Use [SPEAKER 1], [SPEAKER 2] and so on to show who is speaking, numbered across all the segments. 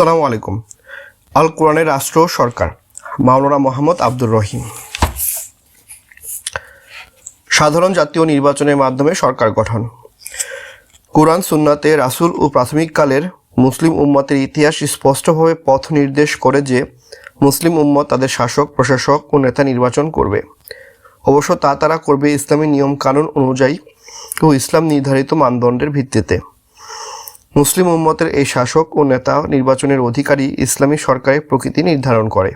[SPEAKER 1] আসসালামু আলাইকুম। আল কোরআনের রাষ্ট্র সরকার, মাওলানা মোহাম্মদ আব্দুর রহিম। সাধারণ জাতীয় নির্বাচনের মাধ্যমে সরকার গঠন। কোরআন, সুন্নাতে রাসুল ও প্রাথমিককালের মুসলিম উম্মতের ইতিহাস স্পষ্টভাবে পথ নির্দেশ করে যে, মুসলিম উম্মত তাদের শাসক, প্রশাসক ও নেতা নির্বাচন করবে। অবশ্য তা তারা করবে ইসলামী নিয়ম কানুন অনুযায়ী ও ইসলাম নির্ধারিত মানদণ্ডের ভিত্তিতে। মুসলিম উম্মতের এই শাসক ও নেতা নির্বাচনের অধিকারী ইসলামী সরকারের প্রকৃতি নির্ধারণ করে।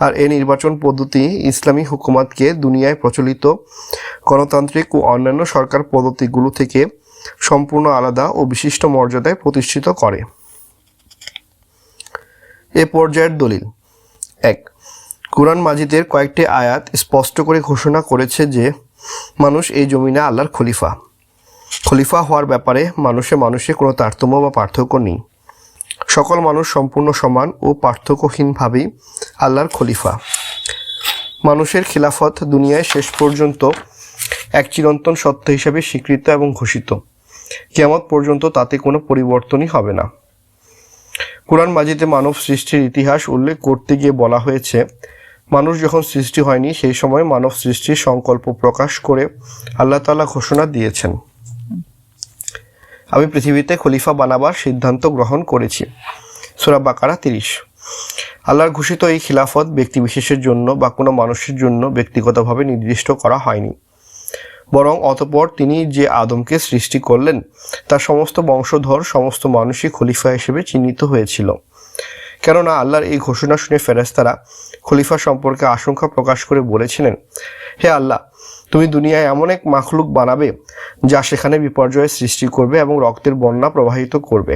[SPEAKER 1] আর এই নির্বাচন পদ্ধতি ইসলামী হুকুমাতকে দুনিয়ায় প্রচলিত গণতান্ত্রিক ও অন্যান্য সরকার পদ্ধতিগুলো থেকে সম্পূর্ণ আলাদা ও বিশিষ্ট মর্যাদায় প্রতিষ্ঠিত করে। এ পর্যায়ের দলিল। এক, কুরআন মাজিদের কয়েকটি আয়াত স্পষ্ট করে ঘোষণা করেছে যে, মানুষ এই জমিনে আল্লাহর খলিফা। খলিফা হওয়ার ব্যাপারে মানুষে মানুষে কোনো তারতম্য বা পার্থক্য নেই। সকল মানুষ সম্পূর্ণ সমান ও পার্থক্যহীনভাবেই আল্লাহর খলিফা। মানুষের খিলাফত দুনিয়ায় শেষ পর্যন্ত এক চিরন্তন সত্য হিসেবে স্বীকৃত এবং ঘোষিত। কিয়ামত পর্যন্ত তাতে কোনো পরিবর্তনই হবে না। কোরআন মাজিদে মানব সৃষ্টির ইতিহাস উল্লেখ করতে গিয়ে বলা হয়েছে, মানুষ যখন সৃষ্টি হয়নি, সেই সময় মানব সৃষ্টির সংকল্প প্রকাশ করে আল্লাহ তাআলা ঘোষণা দিয়েছেন। আমি পৃথিবীতে খলিফা বানাবার সিদ্ধান্ত গ্রহণ করেছি। সুরা বাকারা তিরিশ। আল্লাহর ঘোষিত এই খিলাফত ব্যক্তি বিশেষের জন্য বা কোনো মানুষের জন্য ব্যক্তিগতভাবে নির্দিষ্ট করা হয়নি। বরং অতপর তিনি যে আদমকে সৃষ্টি করলেন, তার সমস্ত বংশধর, সমস্ত মানুষই খলিফা হিসেবে চিহ্নিত হয়েছিল। কেননা আল্লাহর এই ঘোষণা শুনে ফেরেস্তারা খলিফা সম্পর্কে আশঙ্কা প্রকাশ করে বলেছিলেন, হে আল্লাহ তুমি দুনিয়ায় এমন এক মাখলুক বানাবে যা সেখানে বিপর্যয়ের সৃষ্টি করবে এবং রক্তের বন্যা প্রবাহিত করবে।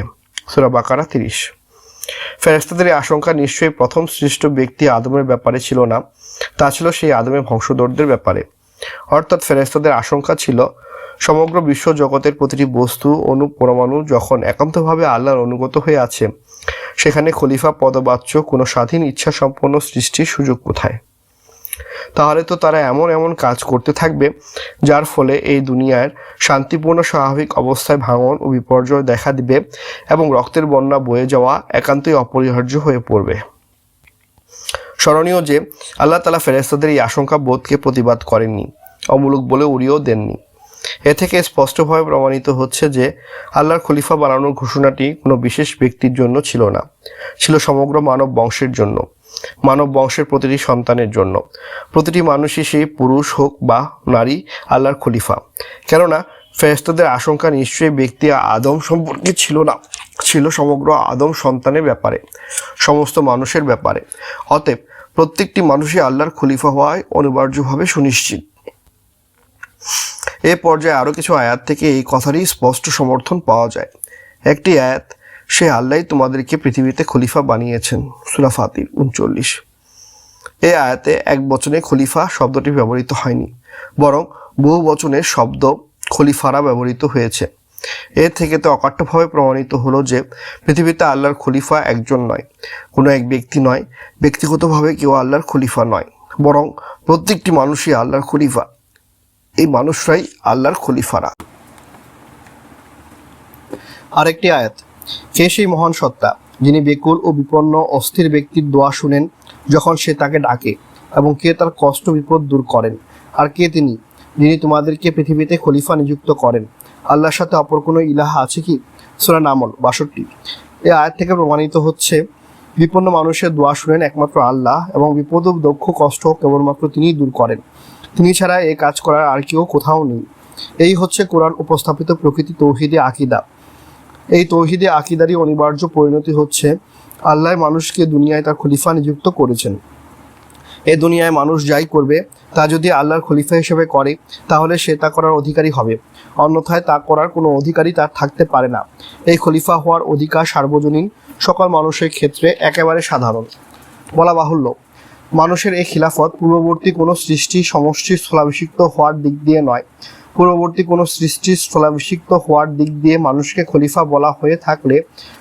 [SPEAKER 1] সুরা বাকারা তিরিশ। ফেরেস্তাদের এই আশঙ্কা নিশ্চয়ই প্রথম সৃষ্ট ব্যক্তি আদমের ব্যাপারে ছিল না, তা ছিল সেই আদমের বংশধরদের ব্যাপারে। অর্থাৎ ফেরেস্তাদের আশঙ্কা ছিল সমগ্র বিশ্ব জগতের প্রতিটি বস্তু, অনু, পরমাণু যখন একান্তভাবে আল্লাহর অনুগত হয়ে আছে, সেখানে খলিফা, পদবাচ্য, কোনো স্বাধীন ইচ্ছা সম্পন্ন সৃষ্টির সুযোগ কোথায়? তাহলে তো তারা এমন এমন কাজ করতে থাকবে, যার ফলে এই দুনিয়ার শান্তিপূর্ণ স্বাভাবিক অবস্থায় ভাঙন ও বিপর্যয় দেখা দিবে এবং রক্তের বন্যা বয়ে যাওয়া একান্তই অপরিহার্য হয়ে পড়বে। স্মরণীয় যে আল্লাহ তালা ফেরেস্তাদের এই আশঙ্কা বোধকে প্রতিবাদ করেননি, অমূলক বলে উড়িয়েও দেননি। এ থেকে স্পষ্টভাবে প্রমাণিত হচ্ছে যে আল্লাহর খলিফা বানানোর ঘোষণাটি কোনো বিশেষ ব্যক্তির জন্য ছিল না, ছিল সমগ্র মানব বংশের জন্য। মানব বংশের প্রতিটি সন্তানের জন্য। প্রতিটি মানুষই সেই পুরুষ হোক বা নারী, আল্লাহর খলিফা। কেননা ফেরেস্তাদের আশঙ্কা নিশ্চয়ই ব্যক্তি আদম সম্পর্কে ছিল না। ছিল সমগ্র আদম সন্তানের ব্যাপারে, সমস্ত মানুষের ব্যাপারে। অতএব, প্রত্যেকটি মানুষই আল্লাহর খলিফা হওয়ায় অনিবার্যভাবে সুনিশ্চিত। এ পর্যায়ে আরও কিছু আয়াত থেকে এই কথারই স্পষ্ট সমর্থন পাওয়া যায়। একটি আয়াত সে আল্লাহ তোমাদেরকে পৃথিবীতে খলিফা বানিয়েছেন। সুরা ফাতির, উনচল্লিশ। এই আয়াতে এক বচনে খলিফা শব্দটি ব্যবহৃত হয়নি, বরং বহু বচনের শব্দ খলিফারা ব্যবহৃত হয়েছে। এ থেকে তো অকাট্যভাবে প্রমাণিত হলো যে পৃথিবীতে আল্লাহর খলিফা একজন নয়, কোনো এক ব্যক্তি নয়, ব্যক্তিগতভাবে কেউ আল্লাহর খলিফা নয়, বরং প্রত্যেকটি মানুষই আল্লাহর খলিফা। এই মানুষরাই আল্লাহর খলিফারা। আরেকটি আয়াত। কে সেই মহান সত্তা, যিনি বেকুল ও বিপন্ন অস্থির ব্যক্তির দোয়া শুনেন যখন সে তাকে ডাকে এবং কে তার কষ্ট বিপদ দূর করেন। আর কে তিনি, যিনি তোমাদেরকে পৃথিবীতে খলিফা নিযুক্ত করেন। আল্লাহর সাথে অপর কোনো ইলাহা আছে কি? সুরা নামল বাষট্টি। এই আয়াত থেকে প্রমাণিত হচ্ছে, বিপন্ন মানুষের দোয়া শুনেন একমাত্র আল্লাহ এবং বিপদ ও দক্ষ কষ্ট কেবলমাত্র তিনিই দূর করেন। তিনি ছাড়া এ কাজ করার আর কেউ কোথাও নেই। এই হচ্ছে কোরআন উপস্থাপিত প্রকৃতি তৌহিদে আকিদা। এই তৌহিদে আকিদারই অনিবার্য পরিণতি হচ্ছে, আল্লাহ মানুষকে দুনিয়ায় তার খলিফা নিযুক্ত করেছেন। এ দুনিয়ায় মানুষ যাই করবে, তা যদি আল্লাহর খলিফা হিসেবে করে, তাহলে সে তা করার অধিকারী হবে। অন্যথায় তা করার কোনো অধিকারী তার থাকতে পারে না। এই খলিফা হওয়ার অধিকার সার্বজনীন, সকল মানুষের ক্ষেত্রে একেবারে সাধারণ। বলা বাহুল্য, মানুষের এই খিলাফত পূর্ববর্তী কোনো সৃষ্টি সমষ্টির স্থলাভিষিক্ত হওয়ার দিক দিয়ে নয়। পূর্ববর্তী কোনো সৃষ্টির স্থলাভিষিক্ত হওয়ার দিক দিয়ে মানুষকে খলিফা বলা হয়ে থাকলে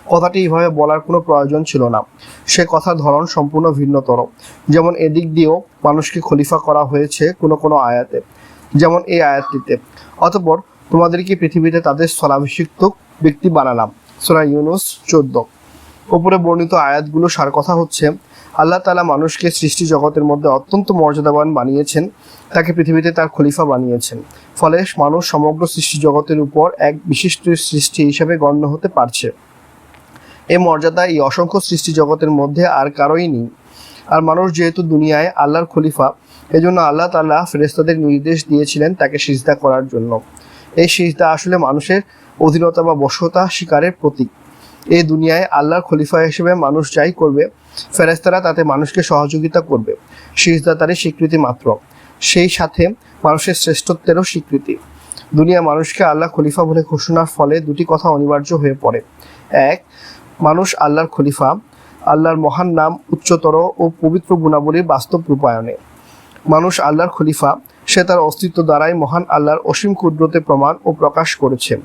[SPEAKER 1] কথাটি এইভাবে বলার কোনো প্রয়োজন ছিল না। সে কথার ধরন সম্পূর্ণ ভিন্নতর। যেমন এদিক দিয়েও মানুষকে খলিফা করা হয়েছে কোনো কোনো আয়াতে। যেমন এই আয়াতটিতে, অতপর তোমাদেরকে পৃথিবীতে তাদের স্থলাভিষিক্ত ব্যক্তি বানালাম। সোরা ইউনুস চোদ্দ। উপরে বর্ণিত আয়াতগুলো সার কথা হচ্ছে আল্লাহ তালা মানুষকে সৃষ্টি জগতের মধ্যে অত্যন্ত মর্যাদাবান বানিয়েছেন। তাকে পৃথিবীতে তার খলিফা বানিয়েছেন। ফলে মানুষ সমগ্র সৃষ্টি জগতের উপর এক বিশিষ্ট সৃষ্টি হিসেবে গণ্য হতে পারছে। এই মর্যাদা, এই অসংখ্য সৃষ্টি জগতের মধ্যে আর কারোই নেই। আর মানুষ যেহেতু দুনিয়ায় আল্লাহর খলিফা, এজন্য আল্লাহ তাল্লাহ ফেরেস্তাদের নির্দেশ দিয়েছিলেন তাকে সিজদা করার জন্য। এই সিজদা আসলে মানুষের অধীনতা বা বশ্যতা শিকারের প্রতীক। এই দুনিয়ায় আল্লাহর খলিফা হিসেবে মানুষ যাই করবে ফেরেস্তারা তাতে মানুষকে সহযোগিতা করবে। সিজদা তারই স্বীকৃতি মাত্র। সেই সাথে মানুষের শ্রেষ্ঠত্বেরও স্বীকৃতি। দুনিয়া মানুষকে আল্লাহ খলিফা বলে ঘোষণার ফলে দুটি কথা অনিবার্য হয়ে পড়ে। এক, মানুষ আল্লাহর খলিফা, আল্লাহর মহান নাম, উচ্চতর ও পবিত্র গুণাবলীর বাস্তব রূপায়ণে। মানুষ আল্লাহর খলিফা, সে তার অস্তিত্ব দ্বারাই মহান আল্লাহর অসীম ক্ষুদ্রতে প্রমাণ ও প্রকাশ করেছে।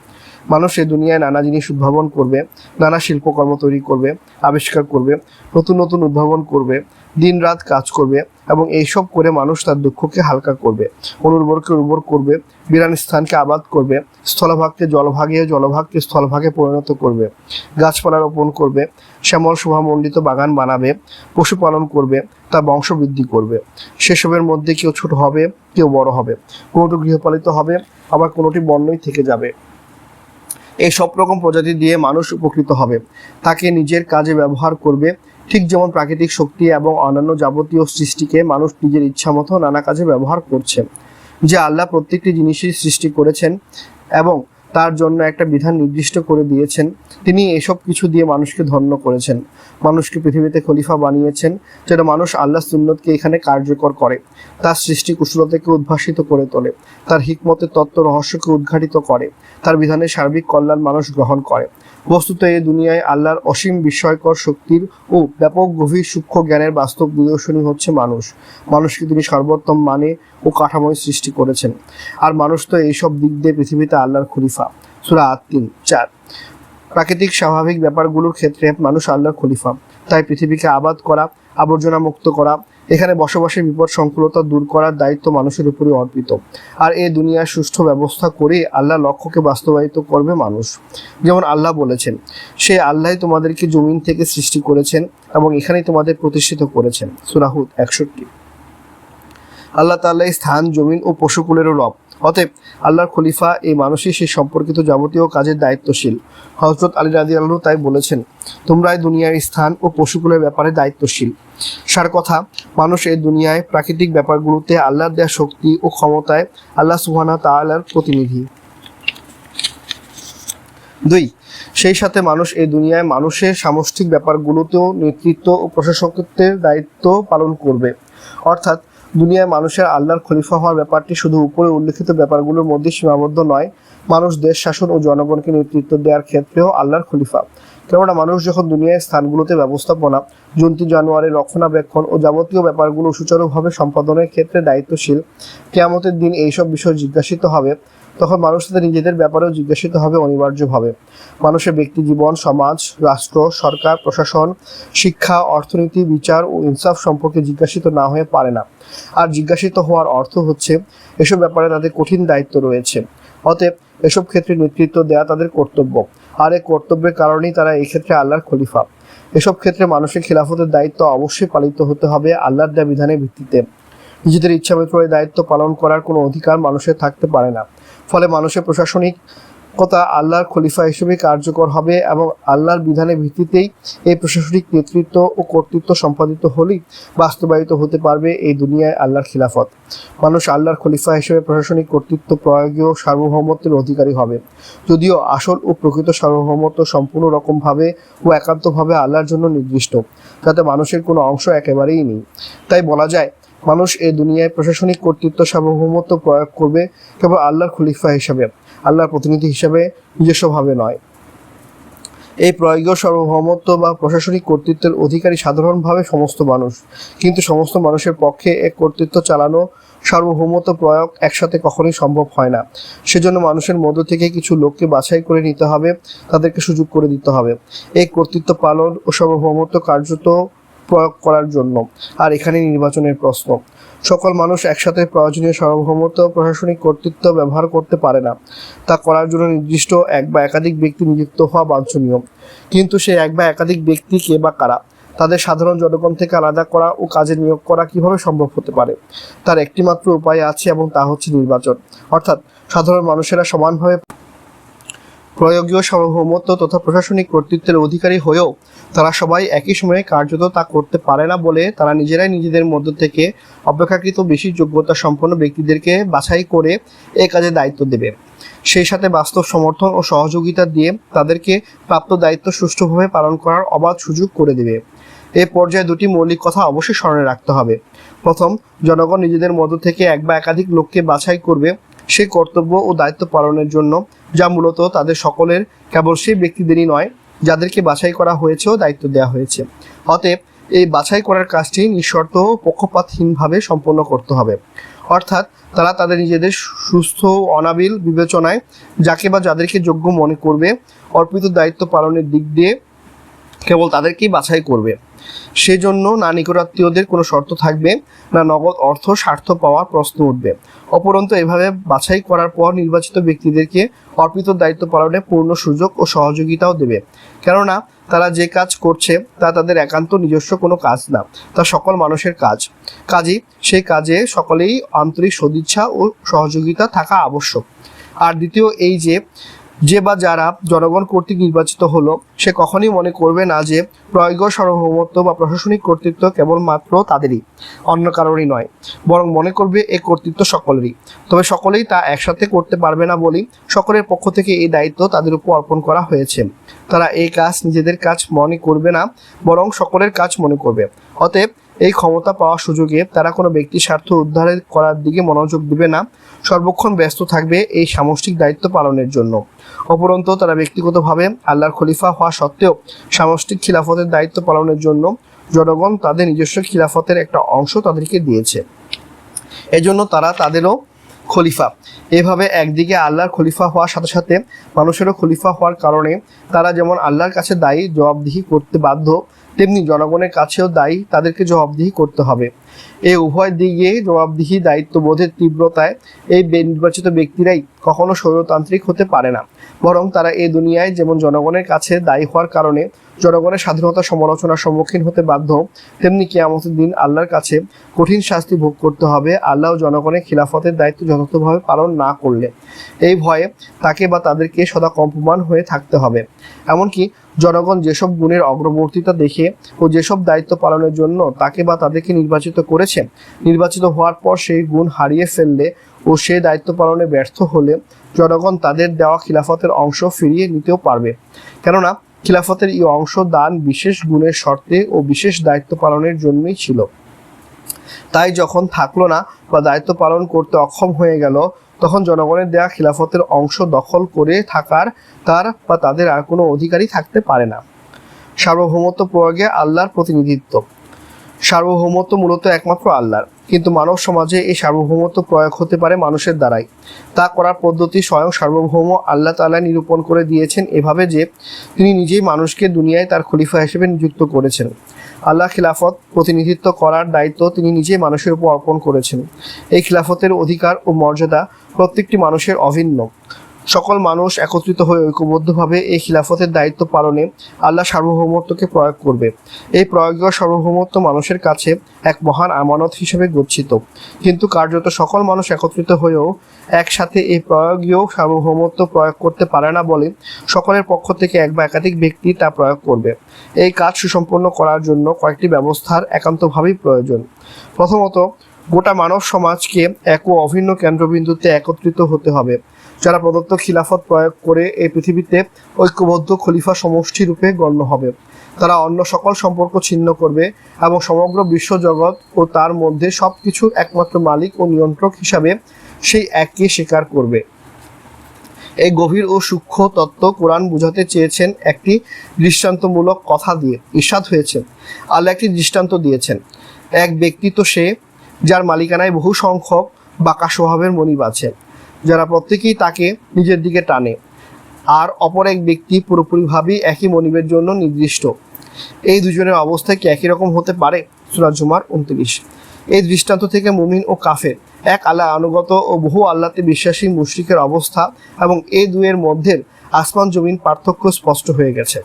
[SPEAKER 1] মানুষ এই দুনিয়ায় নানা জিনিস উদ্ভাবন করবে, নানা শিল্পকর্ম তৈরি করবে, আবিষ্কার করবে, নতুন নতুন উদ্ভাবন করবে দিন রাত কাজ করবে এবং এইসব করে মানুষ তার দুঃখকে হালকা করবে, অনুর্বরকে উর্বর করবে, বিরান স্থানকে আবাদ করবে, স্থলভাগকে জলভাগে জলভাগকে স্থলভাগে পরিণত করবে, গাছপালা রোপণ করবে, শ্যামল শোভামণ্ডিত বাগান বানাবে পশুপালন করবে তার বংশ বৃদ্ধি করবে। সেসবের মধ্যে কেউ ছোট হবে, কেউ বড় হবে। কোনোটি গৃহপালিত হবে, আবার কোনোটি বন্যই থেকে যাবে। এই সব রকম প্রজাতি দিয়ে মানুষ উপকৃত হবে। তাকে নিজের কাজে ব্যবহার করবে। ঠিক যেমন প্রাকৃতিক শক্তি এবং অন্যান্য যাবতীয় সৃষ্টিকে মানুষ নিজের ইচ্ছা মতো নানা কাজে ব্যবহার করছে। যে আল্লাহ প্রত্যেকটি জিনিসই সৃষ্টি করেছেন এবং তার জন্য একটা বিধান নির্দিষ্ট করে দিয়েছেন। তিনি এসব কিছু দিয়ে মানুষকে ধন্য করেছেন। মানুষকে পৃথিবীতে খলিফা বানিয়েছেন যেটা মানুষ আল্লাহ সুন্নতকে এখানে কার্যকর করে, তার সৃষ্টি কুশলতাকে উদ্ভাসিত করে তোলে, তার হিকমতের তত্ত্ব রহস্যকে উদ্ঘাটিত করে, তার বিধানের সার্বিক কল্যাণ মানুষ গ্রহণ করে। বস্তুত এই দুনিয়ায় আল্লাহর অসীম বিস্ময়কর শক্তির ও ব্যাপক গভীর সূক্ষ্ম জ্ঞানের বাস্তব নিদর্শনই হচ্ছে মানুষ। মানুষকে তিনি সর্বোত্তম মানে ও কাঠামোয় সৃষ্টি করেছেন। আর মানুষ তো এইসব দিক দিয়ে পৃথিবীতে আল্লাহর খলিফা। সুরা আট তিন, চার। প্রাকৃতিক স্বাভাবিক ব্যাপারগুলোর ক্ষেত্রে মানুষ আল্লাহর খলিফা। তাই পৃথিবীকে আবাদ করা, আবর্জনা মুক্ত করা এখানে বসবাসের বিপদ সংকুলতা দূর করার দায়িত্ব মানুষের উপরে অর্পিত। আর এ দুনিয়ার সুষ্ঠু ব্যবস্থা করে আল্লাহ লক্ষ্যকে বাস্তবায়িত করবে মানুষ। যেমন আল্লাহ বলেছেন, সে আল্লাহ তোমাদেরকে জমিন থেকে সৃষ্টি করেছেন এবং এখানেই তোমাদের প্রতিষ্ঠিত করেছেন। সুরাহুদ একষট্টি। আল্লাহ তাল্লাহ স্থান, জমিন ও পশুকুলেরও রব। অতএব আল্লাহর খলিফা এই মানুষই সেই সম্পর্কিত যাবতীয় কাজের দায়িত্বশীল। হজরত আলী রাজি আল্লাহ তাই বলেছেন, তোমরা এই দুনিয়ার স্থান ও পশুকুলের ব্যাপারে দায়িত্বশীল। সার কথা, মানুষ এই দুনিয়ায় প্রাকৃতিক ব্যাপারগুলোতে আল্লাহর দেওয়া শক্তি ও ক্ষমতায় আল্লাহ সুহানা তাআলার প্রতিনিধি। দুই, সেই সাথে মানুষ এই দুনিয়ায় মানুষের সামষ্টিক ব্যাপারগুলোতেও নেতৃত্ব ও প্রশাসকত্বের দায়িত্ব পালন করবে। অর্থাৎ দুনিয়ায় মানুষের আল্লাহর খলিফা হওয়ার ব্যাপারটি শুধু উপরে উল্লেখিত ব্যাপারগুলোর মধ্যে সীমাবদ্ধ নয়, মানুষ দেশ, শাসন ও জনগণকে নেতৃত্ব দেওয়ার ক্ষেত্রেও আল্লাহর খলিফা। কেননা মানুষ যখন দুনিয়ার স্থানগুলোতে ব্যবস্থাপনা, জন্তু জানোয়ারের রক্ষণাবেক্ষণ ও যাবতীয় ব্যাপারগুলো সুচারুভাবে সম্পাদনের ক্ষেত্রে দায়িত্বশীল, কেয়ামতের দিন এইসব বিষয় জিজ্ঞাসিত হবে তখন মানুষ তাদের নিজেদের ব্যাপারেও জিজ্ঞাসিত হবে অনিবার্যভাবে। মানুষের ব্যক্তি জীবন, সমাজ, রাষ্ট্র, সরকার, প্রশাসন, শিক্ষা, অর্থনীতি, বিচার ও ইনসাফ সম্পর্কে জিজ্ঞাসিত না হয়ে পারে না। আর জিজ্ঞাসিত হওয়ার অর্থ হচ্ছে, এসব ব্যাপারে তাদের কঠিন দায়িত্ব রয়েছে। অতএব, এসব ক্ষেত্রে নেতৃত্ব দেওয়া তাদের কর্তব্য। আর এই কর্তব্যের কারণেই তারা এই ক্ষেত্রে আল্লাহর খলিফা। এসব ক্ষেত্রে মানুষের খিলাফতের দায়িত্ব অবশ্যই পালিত হতে হবে আল্লাহর দেয়া বিধানের ভিত্তিতে। নিজেদের ইচ্ছামতো এই দায়িত্ব পালন করার কোনো অধিকার মানুষের থাকতে পারে না। ফলে মানুষের প্রশাসনিক কথা আল্লাহর খলিফা হিসেবে কার্যকর হবে এবং আল্লাহর বিধানের ভিত্তিতেই এই প্রশাসনিক নেতৃত্ব ও কর্তৃত্ব সম্পাদিত হলেই বাস্তবায়িত হতে পারবে এই দুনিয়ায় আল্লাহর খিলাফত। মানুষ আল্লাহর খলিফা হিসেবে প্রশাসনিক কর্তৃত্ব প্রয়োগীয় সার্বভৌমত্বের অধিকারী হবে। যদিও আসল ও প্রকৃত সার্বভৌমত্ব সম্পূর্ণ রকমভাবে ও একান্তভাবে আল্লাহর জন্য নির্দিষ্ট যাতে মানুষের কোনো অংশ একেবারেই নেই। তাই বলা যায় মানুষ এই দুনিয়ায় প্রশাসনিক কর্তৃত্ব সার্বভৌমত্ব প্রয়োগ করবে কেবল আল্লাহর খলিফা হিসাবে, আল্লাহর প্রতিনিধি হিসাবে নিজস্বভাবে নয়। এই প্রয়োগীয় সার্বভৌমত্ব বা প্রশাসনিক কর্তৃত্বের অধিকারী সাধারণভাবে সমস্ত মানুষ। কিন্তু সমস্ত মানুষের পক্ষে এক কর্তৃত্ব চালানো সার্বভৌমত্ব প্রয়োগ একসাথে কখনোই সম্ভব হয় না। সেজন্য মানুষের মধ্য থেকে কিছু লোককে বাছাই করে নিতে হবে, তাদেরকে সুযোগ করে দিতে হবে। এই কর্তৃত্ব পালন ও সার্বভৌমত্ব কার্যত প্রয়োগ করার জন্য। আর এখানে নির্বাচনের প্রশ্ন। সকল মানুষ একসাথে প্রয়োজনীয় সার্বভৌমত্ব প্রশাসনিক কর্তৃত্ব ব্যবহার করতে পারে না। তা করার জন্য নির্দিষ্ট এক বা একাধিক ব্যক্তি নিযুক্ত হওয়া বাঞ্ছনীয়। কিন্তু সে এক বা একাধিক ব্যক্তি কে বা কারা? তাদের সাধারণ জনগণ থেকে আলাদা করা ও কাজে নিয়োগ করা কীভাবে সম্ভব হতে পারে? তার একটিমাত্র উপায় আছে এবং তা হচ্ছে নির্বাচন। অর্থাৎ সাধারণ মানুষেরা সমানভাবে প্রয়োগীয় সার্বভৌমত্ব তথা প্রশাসনিক কর্তৃত্বের অধিকারী হয়েও তারা সবাই একই সময়ে কার্যত তা করতে পারে না বলে তারা নিজেরাই নিজেদের মধ্য থেকে অপেক্ষাকৃত বেশি যোগ্যতা সম্পন্ন ব্যক্তিদেরকে বাছাই করে এ কাজে দায়িত্ব দেবে। সেই সাথে বাস্তব সমর্থন ও সহযোগিতা দিয়ে তাদেরকে প্রাপ্ত দায়িত্ব সুষ্ঠুভাবে পালন করার অবাধ সুযোগ করে দেবে। এ পর্যায়ে দুটি মৌলিক কথা অবশ্যই স্মরণে রাখতে হবে। প্রথম, জনগণ নিজেদের মধ্য থেকে এক বা একাধিক লোককে বাছাই করবে সেই কর্তব্য ও দায়িত্ব পালনের জন্য, যা মূলত তাদের সকলের, কেবল সেই ব্যক্তিদেরই নয়, যাদেরকে বাছাই করা হয়েছে ও দায়িত্ব দেওয়া হয়েছে। অতএব, এই বাছাই করার কাজটি নিঃশর্ত ও পক্ষপাতহীনভাবে সম্পন্ন করতে হবে। অর্থাৎ, তারা তাদের নিজেদের সুস্থ অনাবিল বিবেচনায়, যাকে বা যাদেরকে যোগ্য মনে করবে, অর্পিত দায়িত্ব পালনের দিক দিয়ে কেবল তাদেরকেই বাছাই করবে। সেজন্য না নিকটাত্মীয়দের কোনো শর্ত থাকবে না, নগদ অর্থ, স্বার্থ পাওয়ার প্রশ্ন উঠবে। অপরন্তু এভাবে বাছাই করার পর নির্বাচিত ব্যক্তিদেরকে অর্পিত দায়িত্ব পালনে পূর্ণ সুযোগ ও সহযোগিতাও দেবে। কেননা, তারা যে কাজ করছে, তা তাদের একান্ত নিজস্ব কোনো কাজ না, তা সকল মানুষের কাজ। কাজেই সেই কাজে সকলেই আন্তরিক সদিচ্ছা ও সহযোগিতা থাকা আবশ্যক। আর দ্বিতীয় এই যে যে বা যারা জনগণ কর্তৃক নির্বাচিত হলো, সে কখনই মনে করবে না যে প্রয়োগ সার্বভৌমত্ব বা প্রশাসনিক কর্তৃত্ব কেবলমাত্র তাদেরই, অন্য কারোরই নয়, বরং মনে করবে এ কর্তৃত্ব সকলেরই। তবে সকলেই তা একসাথে করতে পারবে না বলেই সকলের পক্ষ থেকে এই দায়িত্ব তাদের উপর অর্পণ করা হয়েছে। তারা এই কাজ নিজেদের কাজ মনে করবে না, বরং সকলের কাজ মনে করবে। অতএব এই ক্ষমতা পাওয়ার সুযোগে তারা কোনো ব্যক্তির স্বার্থ উদ্ধারের করার দিকে মনোযোগ দিবে না। সর্বক্ষণ ব্যস্ত থাকবে এই সামষ্টিক দায়িত্ব পালনের জন্য। অপরন্ত তারা ব্যক্তিগতভাবে আল্লাহর খলিফা হওয়া সত্ত্বেও সামষ্টিক খিলাফতের দায়িত্ব পালনের জন্য জনগণ তাদের নিজস্ব খিলাফতের একটা অংশ তাদেরকে দিয়েছে। এজন্য তারা তাদেরও খলিফা। এভাবে একদিকে আল্লাহর খলিফা হওয়ার সাথে সাথে মানুষেরও খলিফা হওয়ার কারণে তারা যেমন আল্লাহর কাছে দায়ী, জবাবদিহি করতে বাধ্য তেমনি জনগণের কাছেও দায়ী তাদেরকে জবাবদিহি করতে হবে। এই উভয় দিকে জবাবদিহি দায়িত্ববোধের তীব্রতায় এই নির্বাচিত ব্যক্তিরাই কখনো স্বৈরতান্ত্রিক হতে পারে না। বরং তারা এই দুনিয়ায় যেমন জনগণের কাছে দায়ী হওয়ার কারণে জনগণের স্বাধীনতা সমালোচনার সম্মুখীন হতে বাধ্য, তেমনি কেয়ামতের দিন আল্লাহর কাছে কঠিন শাস্তি ভোগ করতে হবে, আল্লাহ জনগণের খিলাফতের দায়িত্ব যথাযথভাবে পালন না করলে। এই ভয়ে তাকে বা তাদেরকে সদা কম্পমান হয়ে থাকতে হবে। এমনকি জনগণ যেসব গুণের অগ্রবর্তিতা দেখে ও যেসব দায়িত্ব পালনের জন্য তাকে বা তাদেরকে নির্বাচিত করেছে নির্বাচিত হওয়ার পর সেই গুণ হারিয়ে ফেললে ও সেই দায়িত্ব পালনে ব্যর্থ হলে জনগণ তাদের দেওয়া খিলাফতের অংশ ফিরিয়ে নিতেও পারবে। কেননা, খিলাফতের এই অংশ দান বিশেষ গুণের শর্তে ও বিশেষ দায়িত্ব পালনের জন্যই ছিল। তাই যখন থাকল না বা দায়িত্ব পালন করতে অক্ষম হয়ে গেল, তখন জনগণের দেয়া খিলাফতের অংশ দখল করে থাকার তার বা তাদের আর কোনো অধিকারই থাকতে পারে না। সার্বভৌমত্ব প্রয়োগে আল্লাহর প্রতিনিধিত্ব। সার্বভৌমত্ব মূলত একমাত্র আল্লাহর। কিন্তু মানব সমাজে এই সার্বভৌমত্ব প্রয়োগ হতে পারে মানুষের দ্বারাই। তা করার পদ্ধতি স্বয়ং সার্বভৌম আল্লাহ তাআলা নিরূপণ করে দিয়েছেন এভাবে যে, তিনি নিজেই মানুষকে দুনিয়ায় তার খলিফা হিসেবে নিযুক্ত করেছেন। আল্লাহ খিলাফত প্রতিনিধিত্ব করার দায়িত্ব তিনি নিজেই মানুষের উপর অর্পণ করেছেন। এই খিলাফতের অধিকার ও মর্যাদা প্রত্যেকটি মানুষের অভিন্ন। সকল মানুষ একত্রিত হয়ে ঐক্যবদ্ধভাবে এই খিলাফতের দায়িত্ব পালনে আল্লাহ সার্বভৌমত্বকে প্রয়োগ করবে। এই প্রয়োগীয় সার্বভৌমত্ব মানুষের কাছে এক মহান আমানত হিসেবে গচ্ছিত। কিন্তু কার্যত সকল মানুষ একত্রিত হয়েও একসাথে এই প্রয়োগীয় সার্বভৌমত্ব প্রয়োগ করতে পারে না বলে সকলের পক্ষ থেকে এক বা একাধিক ব্যক্তি তা প্রয়োগ করবে। এই কাজ সুসম্পন্ন করার জন্য কয়েকটি ব্যবস্থার একান্তভাবেই প্রয়োজন। প্রথমত, গোটা মানব সমাজকে এক ও অভিন্ন কেন্দ্রবিন্দুতে একত্রিত হতে হবে। যারা প্রদত্ত খিলাফত প্রয়োগ করে এই পৃথিবীতে ঐক্যবদ্ধ খলিফা সমষ্টি রূপে গণ্য হবে। তারা অন্য সকল সম্পর্ক ছিন্ন করবে এবং সমগ্র বিশ্বজগৎ ও তার মধ্যে সবকিছুর একমাত্র মালিক ও নিয়ন্ত্রক হিসাবে সেই এককে স্বীকার করবে। এই গভীর ও সূক্ষ্ম তত্ত্ব কোরআন বুঝাতে চেয়েছেন একটি দৃষ্টান্তমূলক কথা দিয়ে ঈর্ষাদ হয়েছে। আল্লাহ একটি দৃষ্টান্ত দিয়েছেন। এক ব্যক্তি তো সে, যার মালিকানায় বহু সংখ্যক বাঁকা স্বভাবের মনিব আছে। যারা প্রত্যেকেই তাকে নিজের দিকে টানে। আর অপর এক ব্যক্তি পুরোপুরিভাবেই একই মনিবের জন্য নির্দিষ্ট। এই দুজনের অবস্থা কি একই রকম হতে পারে? সুরাজ জুমার উনত্রিশ। এই দৃষ্টান্ত থেকে মুমিন ও কাফের এক আল্লাহ আনুগত ও বহু আল্লাহতে বিশ্বাসী মুশরিকের অবস্থা এবং এই দুয়ের মধ্যে আসমান জমিন পার্থক্য স্পষ্ট হয়ে গেছে।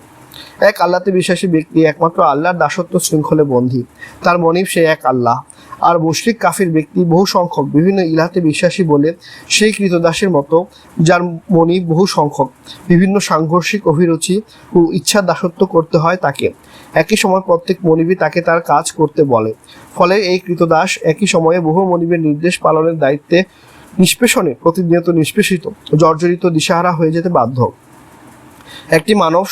[SPEAKER 1] এক আল্লাহতে বিশ্বাসী ব্যক্তি একমাত্র আল্লাহর দাসত্ব শৃঙ্খলে বন্দী। তার মনিব সে এক আল্লাহ। আর মুশরিক কাফির ব্যক্তি বহু সংখ্যক বিভিন্ন ইলাহাতে বিশ্বাসী বলে সেই কৃতদাসের মতো, যার মনিব বহু সংখ্যক বিভিন্ন সাংঘর্ষিক অভিরুচি ও ইচ্ছা দাসত্ব করতে হয় তাকে। একই সময় প্রত্যেক মনিবই তাকে তার কাজ করতে বলে। ফলে এই কৃতদাস একই সময়ে বহু মনিবের নির্দেশ পালনের দায়িত্বে নিষ্পেষণে প্রতিনিয়ত নিষ্পেষিত, জর্জরিত দিশাহারা হয়ে যেতে বাধ্য। একটি মানব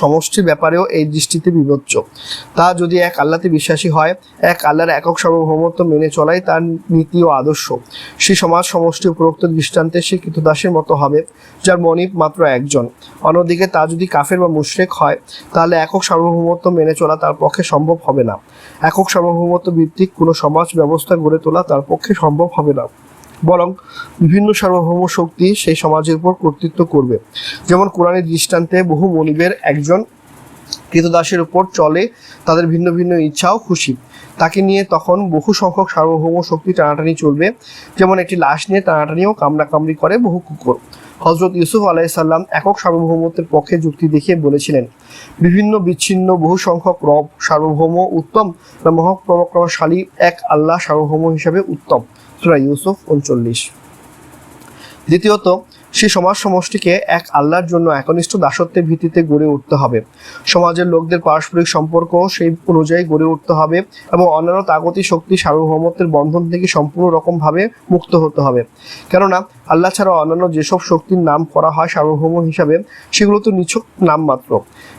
[SPEAKER 1] সমষ্টির ব্যাপারেও এই দৃষ্টিতে বিবেচ্য তা যদি এক আল্লাহতে বিশ্বাসী হয়, এক আল্লাহর একক সার্বভৌমত্ব মেনে চলাই তার নীতি ও আদর্শ। সে সমাজ সমষ্টি উপরোক্ত দৃষ্টান্তে সে কৃতদাসের মতো হবে, যার মনিব মাত্র একজন। অন্যদিকে তা যদি কাফের বা মুশরেক হয়, তাহলে একক সার্বভৌমত্ব মেনে চলা তার পক্ষে সম্ভব হবে না। একক সার্বভৌমত্ব ভিত্তিক কোনো সমাজ ব্যবস্থা গড়ে তোলা তার পক্ষে সম্ভব হবে না। বরং বিভিন্ন সার্বভৌম শক্তি সেই সমাজের উপর কর্তৃত্ব করবে। যেমন কোরআনের দৃষ্টান্তে বহু মনিবের একজন কৃতদাসের উপর চলে তাদের ভিন্ন ভিন্ন ইচ্ছাও খুশি। তাকে নিয়ে তখন বহু সংখ্যক সার্বভৌম শক্তি টানাটানি চলবে। যেমন একটি লাশ নিয়ে টানাটানিও কামড়াকামড়ি করে বহু কুকুর। হজরত ইউসুফ আলাইসাল্লাম একক সার্বভৌমত্বের পক্ষে যুক্তি দেখিয়ে বলেছিলেন, বিভিন্ন বিচ্ছিন্ন বহু সংখ্যক রব সার্বভৌম, উত্তম বা মহাপ্রমক্রমশালী এক আল্লাহ সার্বভৌম হিসাবে উত্তম। সুরা ইউসুফ উনচল্লিশ। দ্বিতীয়ত, সেই সমাজ সমষ্টিকে এক আল্লাহর জন্য একনিষ্ঠ দাসত্বের ভিত্তিতে গড়ে উঠতে হবে। সমাজের লোকদের পারস্পরিক সম্পর্ক সেই অনুযায়ী গড়ে উঠতে হবে এবং অন্যান্য তাগতি শক্তি সার্বভৌমত্বের বন্ধন থেকে সম্পূর্ণ রকমভাবে মুক্ত হতে হবে। কেননা আল্লাহ ছাড়া অন্যান্য যেসব শক্তির নাম করা হয় সার্বভৌম হিসাবে, সেগুলো তো নিছক নাম মাত্র।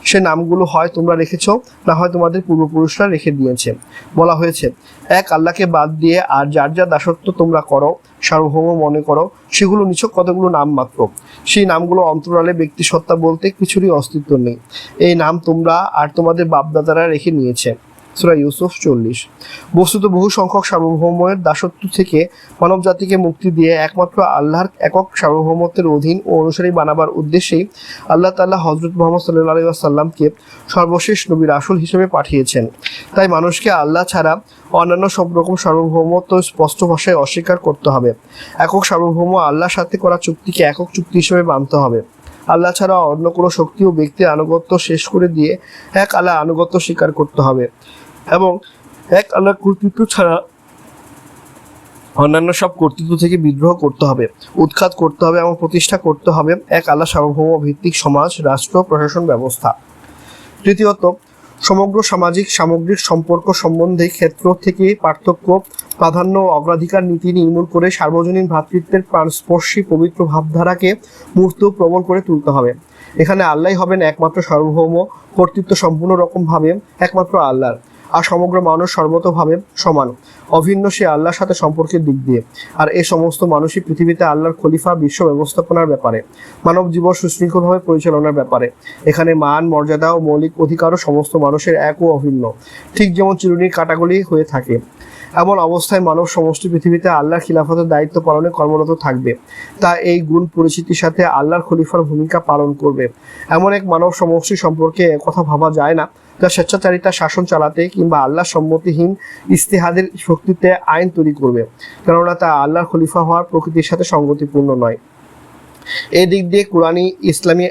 [SPEAKER 1] সে নামগুলো হয় তোমরা রেখেছো, না হয় তোমাদের পূর্বপুরুষরা রেখে দিয়েছে। বলা হয়েছে, এক আল্লাহকে বাদ দিয়ে আর যার যা দাসত্ব তোমরা করো, সার্বভৌম মনে করো, সেগুলো নিছক কতগুলো নাম মাত্র। সেই নামগুলো অন্তরালে ব্যক্তি সত্তা বলতে কিছুরই অস্তিত্ব নেই। এই নাম তোমরা আর তোমাদের বাপদাদারা রেখে নিয়েছে। সুরা ইউসুফ চল্লিশ। বস্তুত বহু সংখ্যক সার্বভৌমের দাসত্ব থেকে মানব জাতিকে মুক্তি দিয়ে একমাত্র আল্লাহর একক সার্বভৌমত্বের অধীন ও অনুসারী বানাবার উদ্দেশ্যেই আল্লাহ তাল্লাহ হজরত মোহাম্মদ সাল্লাহ আলী সাল্লামকে সর্বশেষ নবীর আসল হিসেবে পাঠিয়েছেন। তাই মানুষকে আল্লাহ ছাড়া অন্যান্য সব রকম সার্বভৌমত্ব স্পষ্ট ভাষায় অস্বীকার করতে হবে। একক সার্বভৌম আল্লাহর সাথে করা চুক্তিকে একক চুক্তি হিসেবে মানতে হবে। আল্লাহ ছাড়া অন্য কোনো শক্তি ও ব্যক্তির আনুগত্য শেষ করে দিয়ে এক আল্লাহ আনুগত্য স্বীকার করতে হবে। এবং এক আল্লাহ কর্তৃত্ব ছাড়া অন্যান্য সব কর্তৃত্ব থেকে বিদ্রোহ করতে হবে, উৎখাত করতে হবে এবং প্রতিষ্ঠা করতে হবে এক আল্লাহ সার্বভৌম ভিত্তিক সমাজ, রাষ্ট্র, প্রশাসন ব্যবস্থা। তৃতীয়ত, সমগ্র সামাজিক সামগ্রিক সম্পর্ক সম্বন্ধে ক্ষেত্র থেকে পার্থক্য, প্রাধান্য ও অগ্রাধিকার নীতি নির্মূল করে সার্বজনীন ভ্রাতৃত্বের প্রাণস্পর্শী পবিত্র ভাবধারাকে মূর্ত প্রবল করে তুলতে হবে। এখানে আল্লাহ হবেন একমাত্র সার্বভৌম কর্তৃত্ব সম্পূর্ণ রকমভাবে, একমাত্র আল্লাহর। আর সমগ্র মানুষ সর্বতভাবে সমান। অভিন্ন সে আল্লাহর সাথে সম্পর্কের দিক দিয়ে। আর এ সমস্ত মানুষই পৃথিবীতে আল্লাহর খলিফা, বিশ্ব ব্যবস্থাপনার ব্যাপারে। মানব জীবন সুশৃঙ্খলভাবে পরিচালনার ব্যাপারে। এখানে মান, মর্যাদা ও মৌলিক অধিকারও সমস্ত মানুষের এক ও অভিন্ন। ঠিক যেমন চিরুনির কাটাগুলি হয়ে থাকে। এমন অবস্থায় মানব সমষ্টি পৃথিবীতে আল্লাহর খিলাফতের দায়িত্ব পালনে কর্মরত থাকবে। তা এই গুণ পরিচিতির সাথে আল্লাহর খলিফার ভূমিকা পালন করবে। এমন এক মানব সমষ্টি সম্পর্কে কথা ভাবা যায় না। যা স্বেচ্ছাচারিতা শাসন চালাতে কিংবা আল্লাহ সম্মতিহীন ইস্তেহাদের শক্তিতে আইন তৈরি করবে। কেননা তা আল্লাহর খলিফা হওয়ার প্রকৃতির সাথে সঙ্গতিপূর্ণ নয়। এই দিক দিয়ে কোরআনী ইসলামী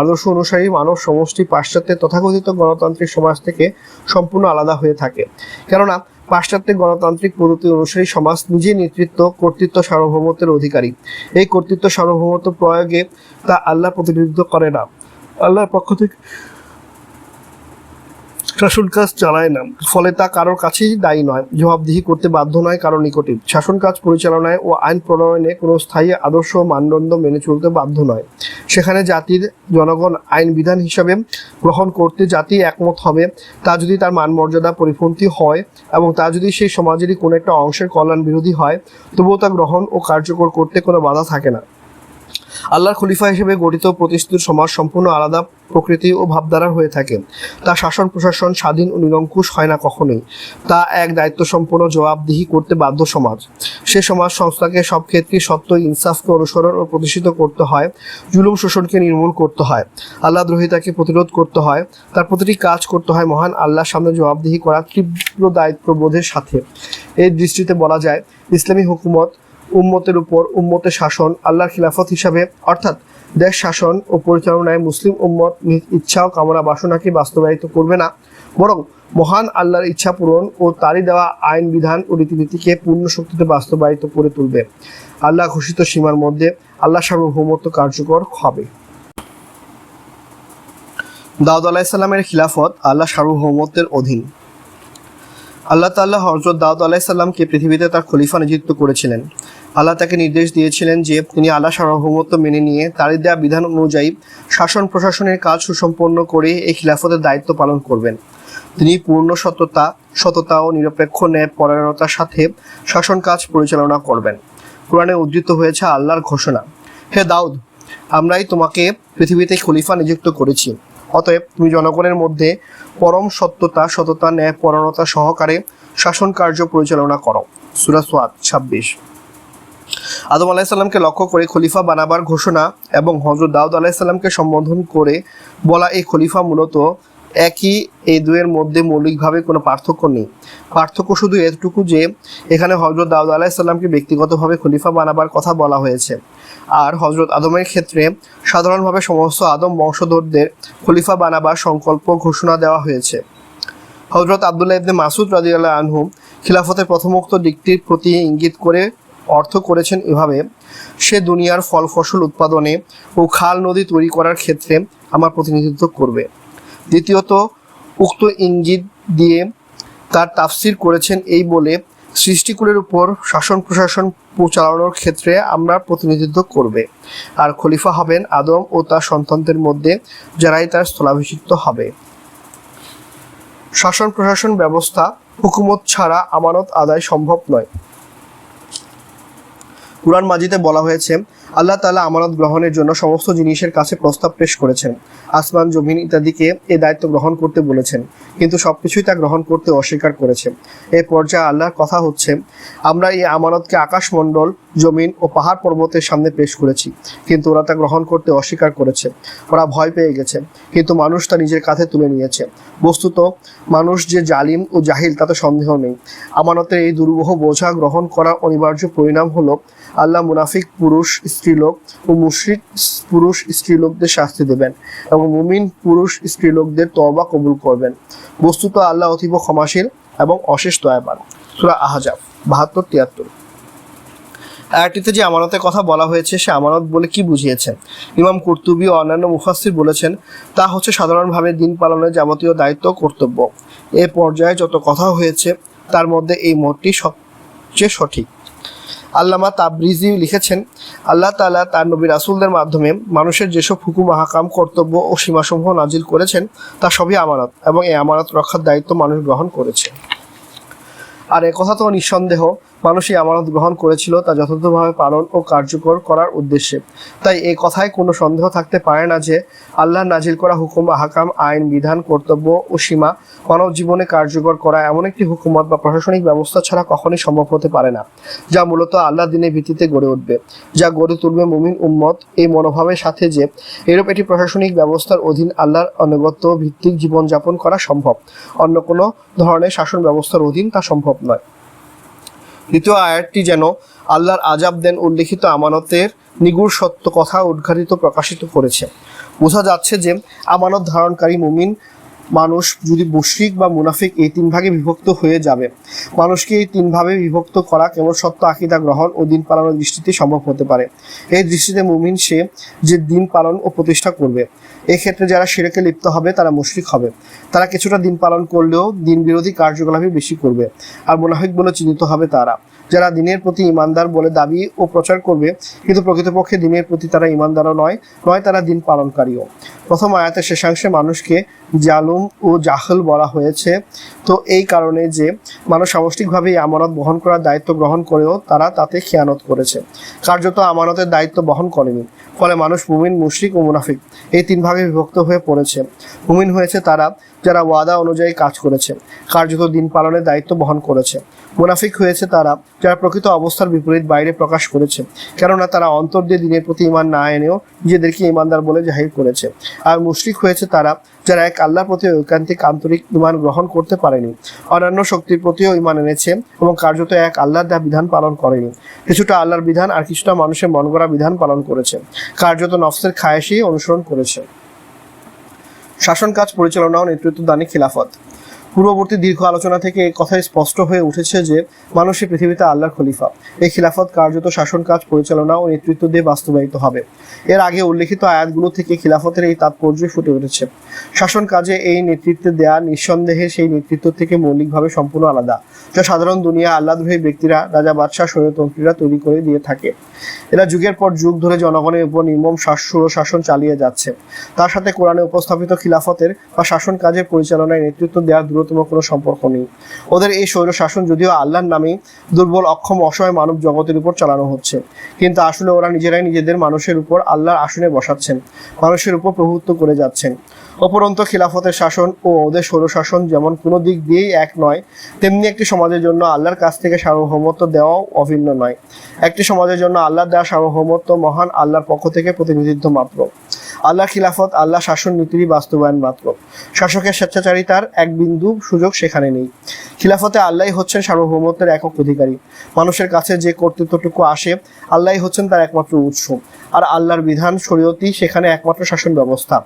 [SPEAKER 1] আদর্শ অনুসারী মানব সমষ্টি পাশ্চাত্যের তথাকথিত গণতান্ত্রিক সমাজ থেকে সম্পূর্ণ আলাদা হয়ে থাকে। কেননা পাশ্চাত্যের গণতান্ত্রিক পদ্ধতি অনুসারী সমাজ নিজে নেতৃত্ব, কর্তৃত্ব, সার্বভৌমত্বের অধিকারী। এই কর্তৃত্ব, সার্বভৌমত্ব প্রয়োগে তা আল্লাহ প্রতিনিধিত্ব করে না। আল্লাহর পক্ষ থেকে শাসন কাজ চালায় না। ফলে তা কারোর কাছেই দায়ী নয়, জবাবদিহি করতে বাধ্য নয় কারও নিকটে। শাসন কাজ পরিচালনায় ও আইন প্রণয়নে কোনো স্থায়ী আদর্শ মানদণ্ড মেনে চলতে বাধ্য নয়। সেখানে জাতির জনগণ আইন বিধান হিসাবে গ্রহণ করতে জাতি একমত হবে। তা যদি তার মান মর্যাদা পরিপন্থী হয় এবং তা যদি সেই সমাজেরই কোনো একটা অংশের কল্যাণ বিরোধী হয়, তবুও তা গ্রহণ ও কার্যকর করতে কোনো বাধা থাকে না। আল্লাহর খলিফা হিসেবে গঠিত প্রতিষ্ঠিত সমাজ সম্পূর্ণ আলাদা প্রকৃতি ও ভাবধারার হয়ে থাকে। তা শাসন, প্রশাসন, স্বাধীন ও নিরঙ্কুশ হয় না কখনোই। তা এক দায়িত্ব সম্পন্ন জবাবদিহি করতে বাধ্য সমাজ। সে সমাজ সংস্থাকে সব ক্ষেত্রেই সত্য, ইনসাফকে অনুসরণ ও প্রতিষ্ঠিত করতে হয়, জুলুম শোষণকে নির্মূল করতে হয়। আল্লাহ দ্রোহিতাকে প্রতিরোধ করতে হয়, তার প্রতিটি কাজ করতে হয় মহান আল্লাহর সামনে জবাবদিহি করা তীব্র দায়িত্ববোধের সাথে। এই দৃষ্টিতে বলা যায়, ইসলামী হুকুমত উম্মতের উপর উম্মতের শাসন আল্লাহর খিলাফত হিসাবে, অর্থাৎ দেশ শাসন ও পরিচালনায় মুসলিম উম্মত নিজ ইচ্ছা ও কামনা বাসনাকে বাস্তবায়িত করবে না, বরং মহান আল্লাহর ইচ্ছা পূরণ ও তারই দেওয়া আইন, বিধান ও রীতিনীতিকে পূর্ণ শক্তিতে বাস্তবায়িত করে তুলবে। আল্লাহ ঘোষিত সীমার মধ্যে আল্লাহ সার্বভৌমত্ব কার্যকর হবে। দাউদ আলাহিসাল্লামের খিলাফত আল্লাহ সার্বভৌমত্বের অধীন। আল্লাহ তাল্লাহ হজরত দাউদ আলাহিসাল্লামকে পৃথিবীতে তার খলিফা নিযুক্ত করেছিলেন। আল্লাহ তাকে নির্দেশ দিয়েছিলেন যে তিনি আল্লাহ সার্বভৌমত্ব মেনে নিয়ে তারই দেওয়া বিধান অনুযায়ী শাসন প্রশাসনের কাজ সুসম্পন্ন করে এই খিলাফতের দায়িত্ব পালন করবেন। তিনি পূর্ণ সততা সততা ও নিরপেক্ষ ন্যায় পরায়ণতার সাথে শাসন কাজ পরিচালনা করবেন। কোরআনে উদ্ধৃত হয়েছে আল্লাহর ঘোষণা, হে দাউদ, আমরাই তোমাকে পৃথিবীতে খলিফা নিযুক্ত করেছি। অতএব তুমি জনগণের মধ্যে পরম সত্যতা, সততা, ন্যায় পরণতা সহকারে শাসন কার্য পরিচালনা করো। সুরা সোয়াদ, ছাব্বিশ। আদম আলাহিসাল্লামকে লক্ষ্য করে খলিফা বানাবার ঘোষণা এবং হজরত দাউদ আলাহিসাল্লামকে সম্বোধন করে বলা এই খলিফা মূলত একই এই দুয়ের মধ্যে মৌলিকভাবে কোনো পার্থক্য নেই। পার্থক্য শুধু এতটুকু যে, এখানে হজরত দাউদ আলাহিসাল্লামকে ব্যক্তিগতভাবে খলিফা বানাবার কথা বলা হয়েছে। আর হজরত আদমের ক্ষেত্রে সাধারণভাবে সমস্ত আদম বংশধরদের খলিফা বানাবার সংকল্প ঘোষণা দেওয়া হয়েছে। হজরত আবদুল্লাহ ইবনে মাসুদ রাজিয়াল্লাহ আনহু খিলাফতের প্রথমোক্ত দিকটির প্রতি ইঙ্গিত করে অর্থ করেছেন এভাবে, সে দুনিয়ার ফল ফসল উৎপাদনে ও খাল নদী তৈরি করার ক্ষেত্রে আমার প্রতিনিধিত্ব করবে। দ্বিতীয়ত, উক্ত ইঙ্গিত দিয়ে তার তাফসির করেছেন এই বলে, সৃষ্টিকুলের উপর শাসন প্রশাসন চালানোর ক্ষেত্রে আমরা প্রতিনিধিত্ব করবে। আর খলিফা হবেন আদম ও তার সন্তানদের মধ্যে যারাই তার স্থলাভিষিক্ত হবে। শাসন প্রশাসন ব্যবস্থা, হুকুমত ছাড়া আমানত আদায় সম্ভব নয়। কুরআন মাজিদে বলা হয়েছে, আল্লাহ তাআলা আমানত গ্রহণের জন্য সমস্ত জিনিসের কাছে প্রস্তাব পেশ করেছেন। আসমান, জমিন ইত্যাদিকে এ দায়িত্ব গ্রহণ করতে বলেছেন, কিন্তু সবকিছুই তা গ্রহণ করতে অস্বীকার করেছে। এই পর্যায়ে আল্লাহর কথা হচ্ছে, আমরা এই আমানতকে আকাশমণ্ডল, জমিন ও পাহাড় পর্বতের সামনে পেশ করেছি, কিন্তু ওরা তা গ্রহণ করতে অস্বীকার করেছে। ওরা ভয় পেয়ে গেছে, কিন্তু মানুষ তা নিজের কাঁধে তুলে নিয়েছে। বস্তুত, মানুষ যে জালিম ও জাহিল তাতে সন্দেহ নেই। আমানতের এই দুর্বহ বোঝা গ্রহণ করার অনিবার্য পরিণাম হলো আল্লাহ মুনাফিক পুরুষ স্ত্রীলোক ও মুশরিক পুরুষ স্ত্রীলোকদের শাস্তি দেবেন এবং মুমিন পুরুষ স্ত্রীলোকদের তবা কবুল করবেন। বস্তুত আল্লাহ অতীব ক্ষমাশীল এবং অশেষ দয়াবান। সুরা আহাজাব, বাহাত্তর, তিয়াত্তর। আয়াতটিতে যে আমানতের কথা বলা হয়েছে, সে আমানত বলে কি বুঝিয়েছেন ইমাম কুর্তুবি ও অন্যান্য মুফাসসির বলেছেন, তা হচ্ছে সাধারণভাবে দিন পালনের যাবতীয় দায়িত্ব, কর্তব্য। এ পর্যায়ে যত কথা হয়েছে, তার মধ্যে এই মতটি সবচেয়ে সঠিক। আল্লামা তাবরিজি লিখেছেন, আল্লাহ তালা তার নবী রাসুলদের মাধ্যমে মানুষের যেসব হুকুম হাকাম কর্তব্য ও সীমাসমূহ নাজিল করেছেন, তা সবই আমানত এবং এই আমানত রক্ষার দায়িত্ব মানুষ গ্রহণ করেছে। আর একথা তো নিঃসন্দেহ মানুষই আমানত গ্রহণ করেছিল তা যথাযথভাবে পালন ও কার্যকর করার উদ্দেশ্যে। তাই এই কথায় কোনো সন্দেহ থাকতে পারে না যে আল্লাহ নাজিল করা হুকুম, আহকাম, আইন, বিধান, কর্তব্য ও সীমা মানব জীবনে কার্যকর করা এমন একটি হুকুমত বা প্রশাসনিক ব্যবস্থা ছাড়া কখনই সম্ভব হতে পারে না, যা মূলত আল্লাহ দিনের ভিত্তিতে গড়ে উঠবে, যা গড়ে তুলবে মুমিন উম্মত এই মনোভাবের সাথে যে এরূপ একটি প্রশাসনিক ব্যবস্থার অধীন আল্লাহর অনুগত্য ভিত্তিক জীবনযাপন করা সম্ভব। অন্য কোনো ধরনের শাসন ব্যবস্থার অধীন তা সম্ভব নয়। দ্বিতীয় আয়াতটি যেন আল্লাহর আজাব দেন উল্লেখিত আমানতের নিগুড় সত্য কথা উদ্ঘাটিত, প্রকাশিত করেছে। বোঝা যাচ্ছে যে আমানত ধারণকারী মুমিন মানুষ যদি মুশরিক বা মুনাফিক এই তিন ভাগে বিভক্ত হয়ে যাবে, মানুষকে এই তিন ভাবে বিভক্ত করা কেবল সত্য আকিদা গ্রহণ ও দিন পালনের দৃষ্টিতে সম্ভব হতে পারে। এই দৃষ্টিতে মুমিন সে যে দিন পালন ও প্রতিষ্ঠা করবে এক্ষেত্রে যারা সেরেকে লিপ্ত হবে, তারা মুশরিক হবে। তারা কিছুটা দিন পালন করলেও দিন বিরোধী কার্যকলাপই বেশি করবে। আর মোনাহিক বলে চিহ্নিত হবে তারা। যারা দিনের প্রতি ইমানদার বলে দাবি ও প্রচার করবে, কিন্তু প্রকৃতপক্ষে দিনের প্রতি তারা ইমানদারও নয় নয় তারা দিন পালনকারীও। প্রথম আয়াতের শেষাংশে মানুষকে জালুম ও জাহল বলা হয়েছে। তো এই কারণে যে মানুষ সামষ্টিকভাবে আমানত বহন করার দায়িত্ব গ্রহণ করেও তারা তাতে খেয়ানত করেছে। কার্যত আমানতের দায়িত্ব বহন করেনি। ফলে মানুষ মুমিন, মুশরিক ও মুনাফিক এই তিন ভাগে বিভক্ত হয়ে পড়েছে। মুমিন হয়েছে তারা যারা ওয়াদা অনুযায়ী কাজ করেছে, কার্যত দিন পালনের দায়িত্ব বহন করেছে। মুনাফিক হয়েছে তারা, যারা প্রকৃত অবস্থার বিপরীত বাইরে প্রকাশ করেছে। কেননা তারা অন্তর দিয়ে দিনের প্রতি ইমান না এনেও নিজেদেরকে ইমানদার বলে জাহির করেছে। আর মুশরিক হয়েছে তারা, যারা এক আল্লাহর প্রতি ঐকান্তিক আন্তরিক ইমান গ্রহণ করতে পারেনি। অন্যান্য শক্তির প্রতিও ইমান এনেছে এবং কার্যত এক আল্লাহর দেওয়া বিধান পালন করেনি। কিছুটা আল্লাহর বিধান আর কিছুটা মানুষের মন গড়া বিধান পালন করেছে। কার্যত নফসের খায়েশই অনুসরণ করেছে। শাসন কাজ পরিচালনা ও নেতৃত্ব দানে খিলাফত। পূর্ববর্তী দীর্ঘ আলোচনা থেকে কথাই স্পষ্ট হয়ে উঠেছে যে মানুষই পৃথিবীতে আল্লাহর খলিফা। এই খিলাফত কার্যত শাসন কাজ, পরিচালনা ও নেতৃত্ব দিয়ে বাস্তবায়িত হবে। এর আগে উল্লেখিত আয়াতগুলো থেকে খিলাফতের এই তাৎপর্য ফুটে উঠেছে। শাসন কাজে এই নেতৃত্বে দেয়া নিঃসন্দেহে সেই নেতৃত্ব থেকে মৌলিকভাবে সম্পূর্ণ আলাদা, যা সাধারণ দুনিয়া আল্লাহদ্রোহী ব্যক্তিরা, রাজা বাদশাহ, স্বৈরতন্ত্রীরা তৈরি করে দিয়ে থাকে। এরা যুগের পর যুগ ধরে জনগণের উপর নির্মম শাসন শাসন চালিয়ে যাচ্ছে। তার সাথে কোরআনে উপস্থাপিত খিলাফতের বা শাসন কাজের পরিচালনায় নেতৃত্ব দেওয়ার দূরতম কোনো সম্পর্ক নেই। ওদের এই স্বৈর শাসন যদিও আল্লাহর নামেই দুর্বল, অক্ষম, অসহায় মানব জগতের উপর চালানো হচ্ছে। কিন্তু আসলে ওরা নিজেরাই নিজেদের মানুষের উপর আল্লাহর আসনে বসাচ্ছেন, মানুষের উপর প্রভুত্ব করে যাচ্ছেন। অপরন্ত খিলাফতের শাসন ও ওদের স্বৈরশাসন যেমন কোনো দিক দিয়েই এক নয়, তেমনি একটি সমাজের জন্য আল্লাহর কাছ থেকে সার্বভৌমত্ব দেওয়াও অভিন্ন নয়। একটি সমাজের জন্য আল্লাহ দেওয়া সার্বভৌমত্ব মহান আল্লাহর পক্ষ থেকে প্রতিনিধিত্ব মাত্র। আল্লাহ খিলাফত, আল্লাহ শাসন নীতিরই বাস্তবায়ন মাত্র শাসকের স্বেচ্ছাচারিতার এক বিন্দু সুযোগ সেখানে নেই। খিলাফতে আল্লাহ হচ্ছেন সার্বভৌমত্বের একক অধিকারী। মানুষের কাছে যে কর্তৃত্বটুকু আসে আল্লাহ হচ্ছেন তার একমাত্র উৎস। আর আল্লাহর বিধান শরীয়তই সেখানে একমাত্র শাসন ব্যবস্থা।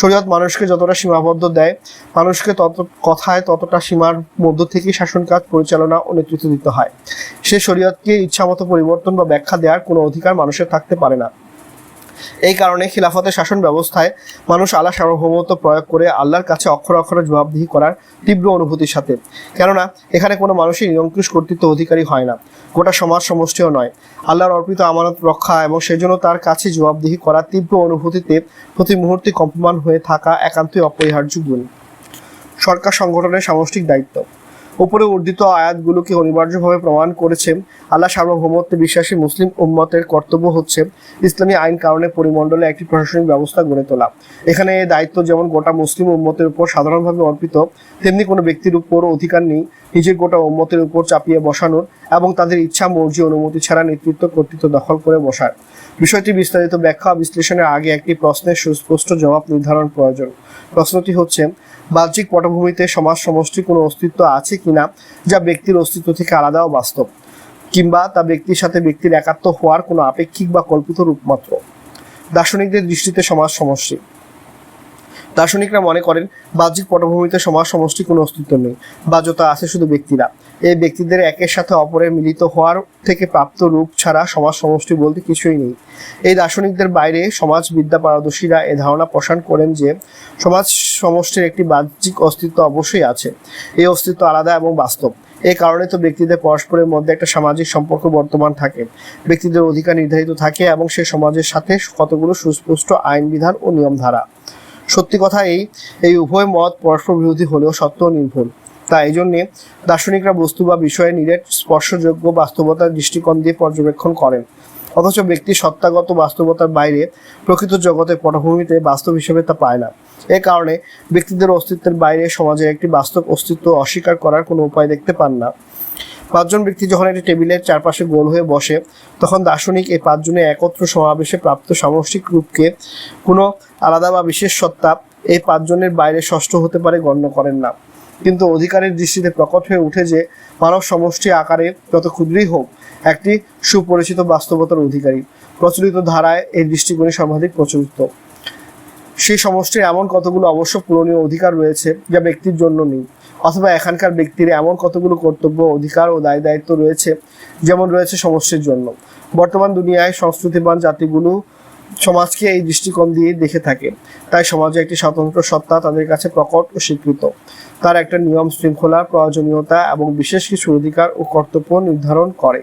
[SPEAKER 1] শরীয়ত মানুষকে যতটা সীমাবদ্ধ দেয়, মানুষকে তত কথায় ততটা সীমার মধ্য থেকেই শাসন কাজ পরিচালনা ও নেতৃত্ব দিতে হয়। সে শরীয়তকে ইচ্ছামতো পরিবর্তন বা ব্যাখ্যা দেওয়ার কোনো অধিকার মানুষের থাকতে পারে না। এই কারণে খিলাফতের শাসন ব্যবস্থায় মানুষ আল্লাহ সার্বভৌমত্ব প্রয়োগ করে আল্লাহর কাছে অক্ষর অক্ষরে জবাবদিহি করার তীব্র অনুভূতির সাথে। কেননা, এখানে কোনো মানুষই নিরঙ্কুশ কর্তৃত্ব অধিকারী হয় না। গোটা সমাজ সমষ্টিও নয়। আল্লাহর অর্পিত আমানত, রক্ষা এবং সেজন্য তার কাছে জবাবদিহি করার তীব্র অনুভূতিতে প্রতি মুহূর্তে কম্পমান হয়ে থাকা একান্তই অপরিহার্য গুণ। সরকার সংগঠনের সামষ্টিক দায়িত্ব। উপরে উর্দিত আয়াতগুলোকে অনিবার্যভাবে প্রমাণ করেছে আল্লাহ সার্বভৌমত্বে বিশ্বাসী মুসলিম উম্মতের কর্তব্য হচ্ছে ইসলামী আইন কারণে পরিমণ্ডলে একটি প্রশাসনিক ব্যবস্থা গড়ে তোলা। এখানে এই দায়িত্ব যেমন গোটা মুসলিম উম্মতের উপর সাধারণভাবে অর্পিত, তেমনি কোনো ব্যক্তির উপর অধিকার নেই নিজের গোটা উম্মতের উপর চাপিয়ে বসানোর এবং তাদের ইচ্ছা, মর্জি, অনুমতি ছাড়া নেতৃত্ব কর্তৃত্ব দখল করে বসার। বিষয়টি বিস্তারিত ব্যাখ্যা বিশ্লেষণের আগে একটি প্রশ্নের সুস্পষ্ট জবাব নির্ধারণ প্রয়োজন। প্রশ্নটি হচ্ছে বাহ্যিক পটভূমিতে সমাজ সমষ্টির কোনো অস্তিত্ব আছে কিনা যা ব্যক্তির অস্তিত্ব থেকে আলাদা ও বাস্তব, কিংবা তা ব্যক্তির সাথে ব্যক্তির একাত্ম হওয়ার কোনো আপেক্ষিক বা কল্পিত রূপমাত্র দার্শনিকদের দৃষ্টিতে সমাজ সমষ্টি। দার্শনিকরা মনে করেন, বাহ্যিক পটভূমিতে সমাজ সমষ্টি কোনো অস্তিত্ব নেই। বাহ্যতা আছে শুধু ব্যক্তিরা। এই ব্যক্তিদের একের সাথে অপরের মিলিত হওয়ার থেকে প্রাপ্ত রূপ ছাড়া সমাজ সমষ্টি বলতে কিছুই নেই। এই দার্শনিকদের বাইরে সমাজ বিদ্যা পারদর্শীরা এ ধারণা পোষণ করেন যে, সমাজ সমষ্টির একটি বাহ্যিক অস্তিত্ব অবশ্যই আছে। এই অস্তিত্ব আলাদা এবং বাস্তব। এই কারণে তো ব্যক্তিদের পরস্পরের মধ্যে একটা সামাজিক সম্পর্ক বর্তমান থাকে। ব্যক্তিদের অধিকার নির্ধারিত থাকে এবং সে সমাজের সাথে কতগুলো সুস্পষ্ট আইন বিধান ও নিয়মধারা। সত্যি কথা এই এই উভয় মত পরস্পর বিরোধী হলেও সত্য নির্ভুল। তাই এই জন্যে দার্শনিকরা বস্তু বা বিষয়ে নিরেট স্পর্শযোগ্য বাস্তবতার দৃষ্টিকোণ দিয়ে পর্যবেক্ষণ করেন। অথচ ব্যক্তি সত্তাগত বাস্তবতার বাইরে প্রকৃত জগতের পটভূমিতে বাস্তব হিসেবে তা পায় না। এ কারণে ব্যক্তিদের অস্তিত্বের বাইরে সমাজের একটি বাস্তব অস্তিত্ব অস্বীকার করার কোনো উপায় দেখতে পান না। পাঁচজন ব্যক্তি যখন একটি টেবিলের চারপাশে গোল হয়ে বসে, তখন দার্শনিক এই পাঁচজনের একত্র সমাবেশে প্রাপ্ত সামষ্টিক রূপকে কোনো আলাদা বা বিশেষ সত্তা এই পাঁচজনের বাইরে ষষ্ঠ হতে পারে গণ্য করেন না। কিন্তু অধিকারের দৃষ্টিতে প্রকট হয়ে উঠে যে মানব সমষ্টি আকারে যত ক্ষুদ্রই হোক, একটি সুপরিচিত বাস্তবতার অধিকারী। প্রচলিত ধারায় এই দৃষ্টিকোণে সর্বাধিক প্রচলিত। সেই সমষ্টির এমন কতগুলো অবশ্য পূরণীয় অধিকার রয়েছে, যা ব্যক্তির জন্য নেই। অথবা এখানকার ব্যক্তির এমন কতগুলো কর্তব্য, অধিকার ও দায় দায়িত্ব রয়েছে, যেমন রয়েছে সমস্যার জন্য। বর্তমান দুনিয়ায় সংস্কৃতিবান জাতিগুলো সমাজকে এই দৃষ্টিকোণ দিয়ে দেখে থাকে। তাই সমাজে একটি স্বতন্ত্র সত্তা তাদের কাছে প্রকট ও স্বীকৃত। তার একটা নিয়ম শৃঙ্খলা প্রয়োজনীয়তা এবং বিশেষ কিছু অধিকার ও কর্তব্য নির্ধারণ করে।